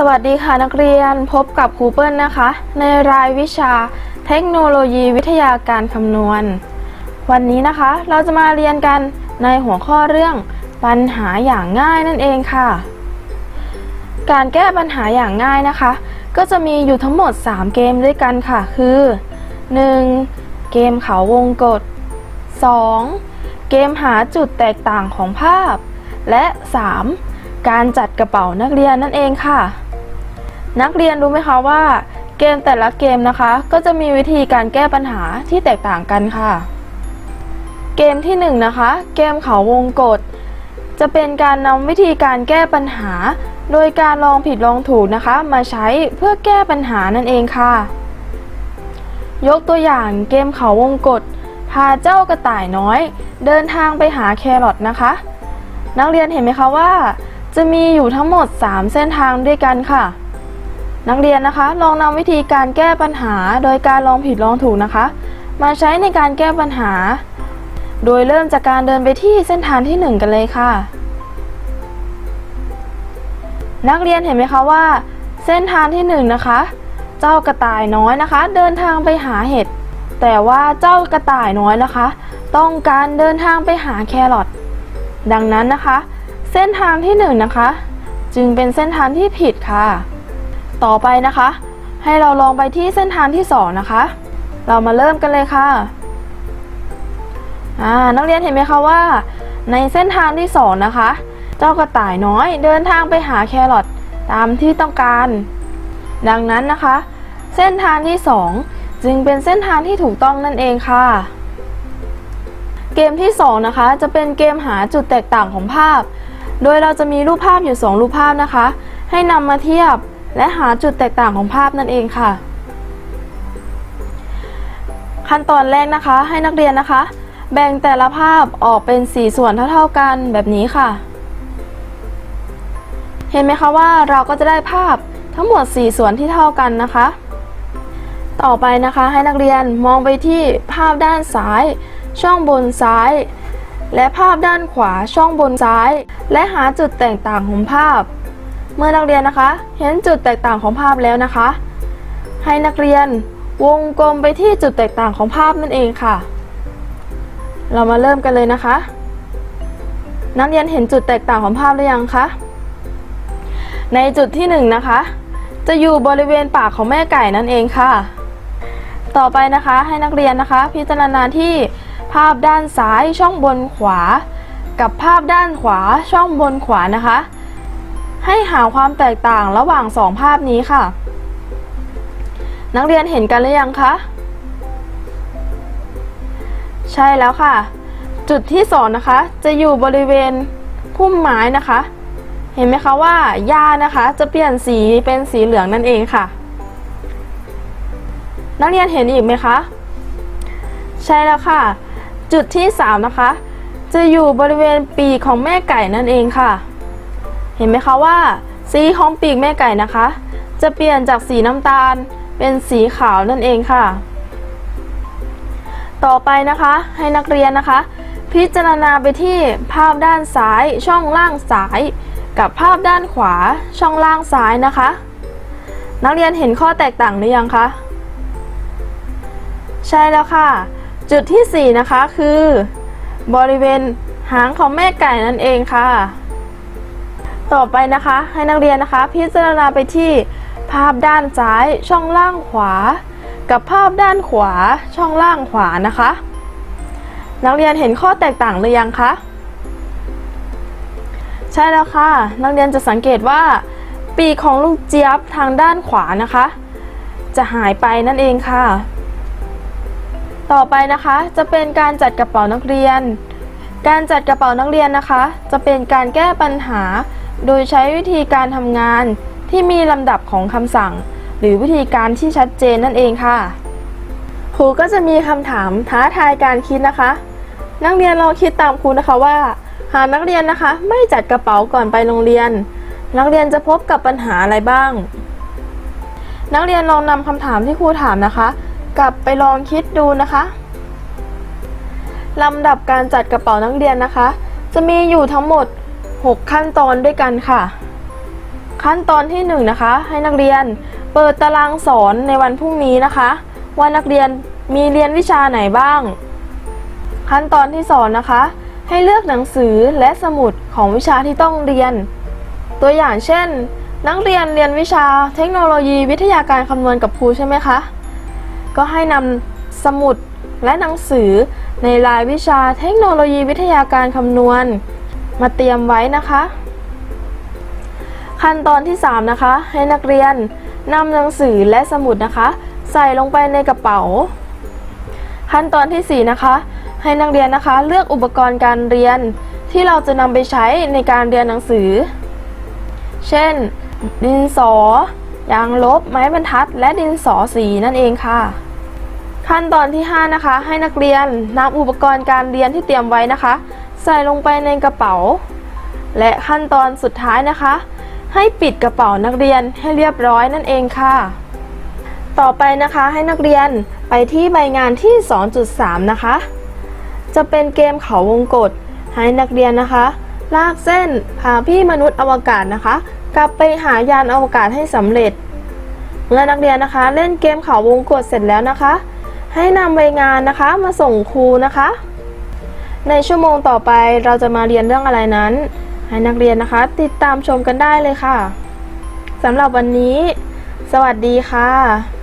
สวัสดีค่ะนักเรียนพบกับครูเปิ้ลนะคะ ในรายวิชาเทคโนโลยีวิทยาการคำนวณ วันนี้นะคะเราจะมาเรียนกันในหัวข้อเรื่องปัญหาอย่างง่ายนั่นเองค่ะ การแก้ปัญหาอย่างง่ายนะคะ ก็จะมีอยู่ทั้งหมด 3 เกมด้วยกันค่ะ คือ 1. เกมเขาวงกฏ 2. เกมหาจุดแตกต่างของภาพ และ 3. การจัดกระเป๋านักเรียนนั่นเองค่ะ นักเรียนรู้ไหมคะว่าเกมแต่ละเกมนะคะ ก็จะมีวิธีการแก้ปัญหาที่แตกต่างกันค่ะ เกมที่1นงนะคะ เกมเขาวงกฏจะเป็นการนำวิธีการแก้ปัญหา โดยการลองผิดลองถูกนะคะ มาใช้เพื่อแก้ปัญหานั่นเองค่ะ ยกตัวอย่างเกมเขาวงกฏพาเจ้ากระต่ายน้อย เดินทางไปหาแครอทนะคะ นักเรียนเห็นไหมคะว่า จะมีอยู่ทั้งหมด 3 เส้นทางด้วยกันค่ะ นักเรียนนะคะ ลองนำวิธีการแก้ปัญหา โดยการลองผิดลองถูกนะคะ มาใช้ในการแก้ปัญหา โดยเริ่มจากการเดินไปที่เส้นทางที่ 1 กันเลยค่ะ นักเรียนเห็นไหมคะว่า เส้นทางที่ 1 นะคะ เจ้ากระต่ายน้อยนะคะ เดินทางไปหาเห็ดแต่ว่าเจ้ากระต่ายน้อยนะคะ ต้องการเดินทางไปหาแครอทดังนั้นนะคะ เส้นทางที่1นงนะคะ จึงเป็นเส้นทางที่ผิดค่ะ ต่อไปนะคะ ให้เราลองไปที่เส้นทางที่ 2 นะคะ เรามาเริ่มกันเลยค่ะอ่านักเรียนเห็นไหมคะว่า ในเส้นทางที่ 2 นะคะ เจ้ากระต่ายน้อยเดินทางไปหาแครอทตามที่ต้องการ ดังนั้นนะคะ เส้นทางที่ 2 จึงเป็นเส้นทางที่ถูกต้องนั่นเองค่ะ เกมที่ 2 นะคะ จะเป็นเกมหาจุดแตกต่างของภาพ โดยเราจะมีรูปภาพอยู่ 2 รูปภาพนะคะ ให้นำมาเทียบ และหาจุดแตกต่างของภาพนั่นเองค่ะ ขั้นตอนแรกนะคะให้นักเรียนนะคะ แบ่งแต่ละภาพออกเป็น 4 ส่วนเท่าๆกันแบบนี้ค่ะ เห็นไหมคะว่าเราก็จะได้ภาพทั้งหมด 4 ส่วนที่เท่ากันนะคะ ต่อไปนะคะให้นักเรียนมองไปที่ภาพด้านซ้าย ช่องบนซ้าย และภาพด้านขวาช่องบนซ้าย และหาจุดแตกต่างของภาพ เมื่อนักเรียนนะคะ เห็นจุดแตกต่างของภาพแล้วนะคะ ให้นักเรียนวงกลมไปที่จุดแตกต่างของภาพนั่นเองค่ะ เรามาเริ่มกันเลยนะคะ นักเรียนเห็นจุดแตกต่างของภาพหรือยังคะในจุดที่1นงนะคะ จะอยู่บริเวณปากของแม่ไก่นั่นเองค่ะ ต่อไปนะคะให้นักเรียนนะคะ พิจารณาที่ภาพด้านซ้ายช่องบนขวา กับภาพด้านขวาช่องบนขวานะคะ ให้หาความแตกต่างระหว่างสองภาพนี้ค่ะ นักเรียนเห็นกันหรือยังคะ ใช่แล้วค่ะ จุดที่สองนะคะ จะอยู่บริเวณพุ่มไม้นะคะ เห็นไหมคะว่าหญ้านะคะจะเปลี่ยนสีเป็นสีเหลืองนั่นเองค่ะ นักเรียนเห็นอีกไหมคะ ใช่แล้วค่ะ จุดที่3นะคะ จะอยู่บริเวณปีกของแม่ไก่นั่นเองค่ะ เห็นไหมคะว่า สีของปีกแม่ไก่นะคะ จะเปลี่ยนจากสีน้ำตาลเป็นสีขาวนั่นเองค่ะ ต่อไปนะคะให้นักเรียนนะคะ พิจารณาไปที่ภาพด้านซ้ายช่องล่างซ้าย กับภาพด้านขวาช่องล่างซ้ายนะคะ นักเรียนเห็นข้อแตกต่างหรือยังคะใช่แล้วค่ะ จุดที่ 4 นะคะคือบริเวณหางของแม่ไก่นั่นเองค่ะ ต่อไปนะคะ ให้นักเรียนนะคะ พิจารณาไปที่ ภาพด้านซ้ายช่องล่างขวา กับภาพด้านขวาช่องล่างขวานะคะ นักเรียนเห็นข้อแตกต่างหรือยังคะใช่แล้วค่ะ นักเรียนจะสังเกตว่า ปีกของลูกเจี๊ยบทางด้านขวานะคะ จะหายไปนั่นเองค่ะ ต่อไปนะคะจะเป็นการจัดกระเป๋านักเรียน การจัดกระเป๋านักเรียนนะคะ จะเป็นการแก้ปัญหา โดยใช้วิธีการทำงานที่มีลำดับของคำสั่ง หรือวิธีการที่ชัดเจนนั่นเองค่ะ ครูก็จะมีคำถามท้าทายการคิดนะคะ นักเรียนลองคิดตามครูนะคะว่า หากนักเรียนนะคะ ไม่จัดกระเป๋าก่อนไปโรงเรียน นักเรียนจะพบกับปัญหาอะไรบ้าง นักเรียนลองนำคำถามที่ครูถามนะคะ กลับไปลองคิดดูนะคะลำดับการจัดกระเป๋านักเรียนนะคะ จะมีอยู่ทั้งหมด 6 ขั้นตอนด้วยกันค่ะ ขั้นตอนที่1นงนะคะ ให้นักเรียนเปิดตารางสอนในวันพรุ่งนี้นะคะ ว่านักเรียนมีเรียนวิชาไหนบ้าง ขั้นตอนที่สอนนะคะ ให้เลือกหนังสือและสมุดของวิชาที่ต้องเรียน ตัวอย่างเช่น นักเรียนเรียนวิชาเทคโนโลยีวิทยาการคำนวณกับครูใช่ไหมคะ ก็ให้นำสมุดและหนังสือในรายวิชาเทคโนโลยีวิทยาการคำนวณ มาเตรียมไว้นะคะ ขั้นตอนที่ 3 นะคะ ให้นักเรียนนำหนังสือและสมุดนะคะ ใส่ลงไปในกระเป๋า ขั้นตอนทีสี่ 4 นะคะ ให้นักเรียนนะคะ เลือกอุปกรณ์การเรียนที่เราจะนำไปใช้ในการเรียนหนังสือ เช่น ดินสอ ยางลบ ไม้บรรทัด และดินสอสีนั่นเองค่ะ ขั้นตอนที่ 5 นะคะ ให้นักเรียนนำอุปกรณ์การเรียนที่เตรียมไว้นะคะ ส่ลงไปในกระเป๋า และขั้นตอนสุดท้ายนะคะ ให้ปิดกระเป๋านักเรียนให้เรียบร้อยนั่นเองค่ะ ต่อไปนะคะให้นักเรียนไปที่ใบงานที่ 2.3 นะคะ จะเป็นเกมเขาวงกตให้นักเรียนนะคะ ลากเส้นพาพี่มนุษย์อวกาศนะคะ กลับไปหายานอวกาศให้สำเร็จเมื่อนักเรียนนะคะเล่นเกมเขาวงกตเสร็จแล้วนะคะ ให้นำใบงานนะคะมาส่งครูนะคะ ในชั่วโมงต่อไปเราจะมาเรียนเรื่องอะไรนั้น ให้นักเรียนนะคะ ติดตามชมกันได้เลยค่ะสำหรับวันนี้ สวัสดีค่ะ